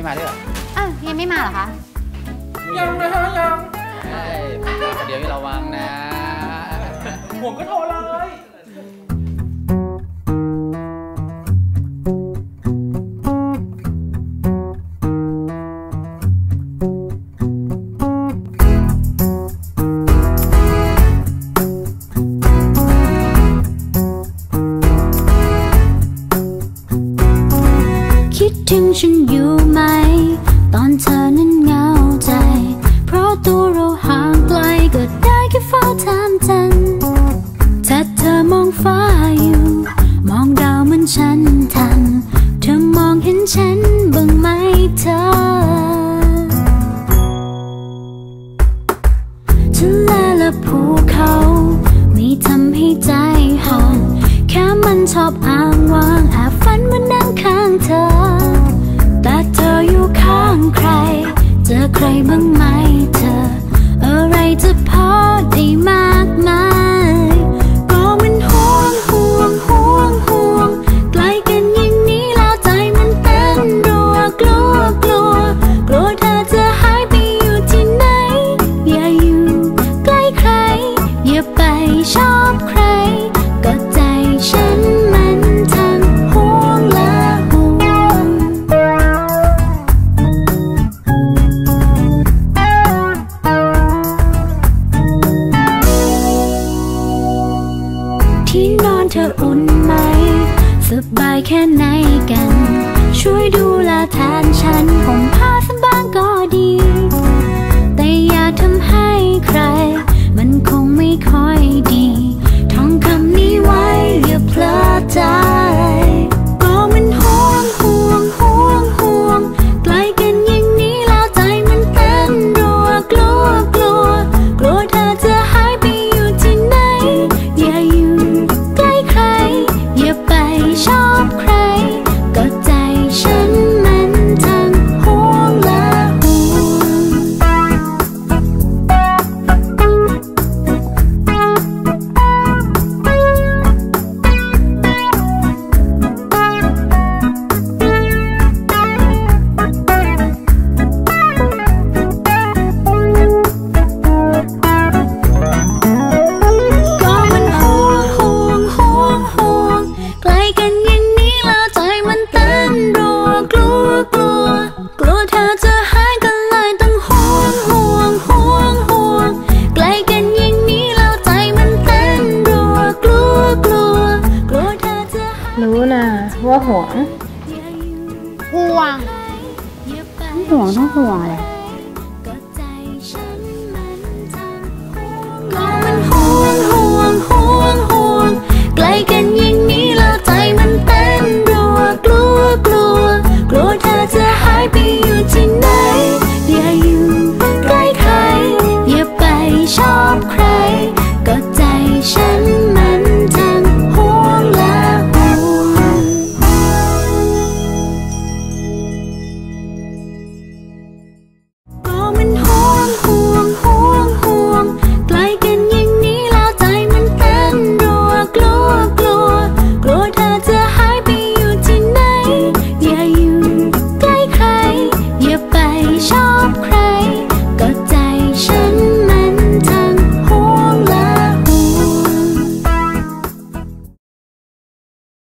ไม่มาด้วยเหรออะเฮียไม่มาเหรอคะ ยังนะยังเดี๋ยวเราวางนะ ผมก็โทร ดถึงฉันอยู่ไหม ตอนเธอนั้นเหงาใจ เพราะตัวเราห่างไกลก็ได้แค่เฝ้าถามจันถ้าเธอมองฟ้าอยู่ มองดาวเหมือนฉันทำเธอมองเห็นฉันบ้างไหมเธอทะเลและภูเขาไม่ทำให้ใจห่างแค่มันชอบอ้างว้างแอบ สบายแค่ไหนกัน ช่วยดูแลแท ว่าห่วงอย่าอยู่ห่วงอย่าไปห่วงต้องห่วงเลย